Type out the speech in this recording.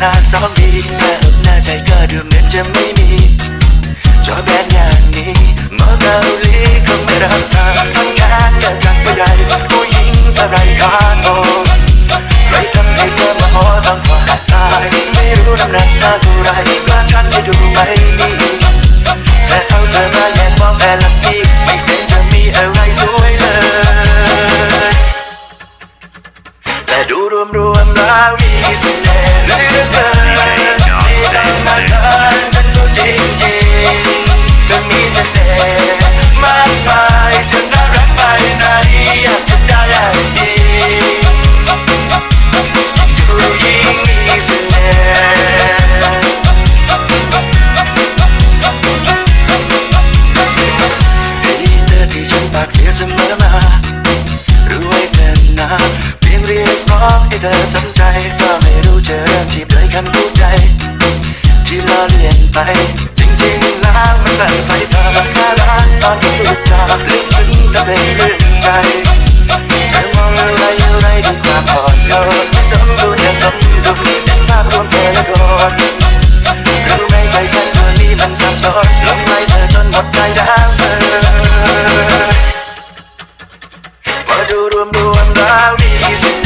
หน้าสองทีแต่หน้าใจก็ดูเหมือนจะไม่มีจอแบนอย่างนี้เมื่อเราลีก็ไม่รับตาทำงานแต่จังไปใหญ่ผู้หญิงอะไรขาดโอใครทำให้เธอมาขอต้องขอตายไม่รู้น้ำหนักเธอเท่าไรมาฉันจะดูไม่มีแต่เอาเธอมาแย่งมองแต่ละทีไม่เห็นจะมีอะไรสวยเลยแต่ดูรวมๆแล้วมีสิ่ง องให้เธอสนใจก็ไม่รู้จะเริ่มที่โดยคำพูดใจ ที่ล้อเลียนไป จริงๆแล้วมันเป็นไปเธอมาแค่รักตอนที่พูดจาลึกซึ้งแต่เป็นเรื่องใจเธอมองอะไรอะไรด้วยความอ่อนโยนไม่สมดุลอย่าสมดุลเป็นภาพรวมเธอและโดนรู้ไหมใจฉันตัวนี้มันสับสนลงไหลเธอจนหมดใจแล้วเธอมาดูรวมรวมแล้วมีเสน่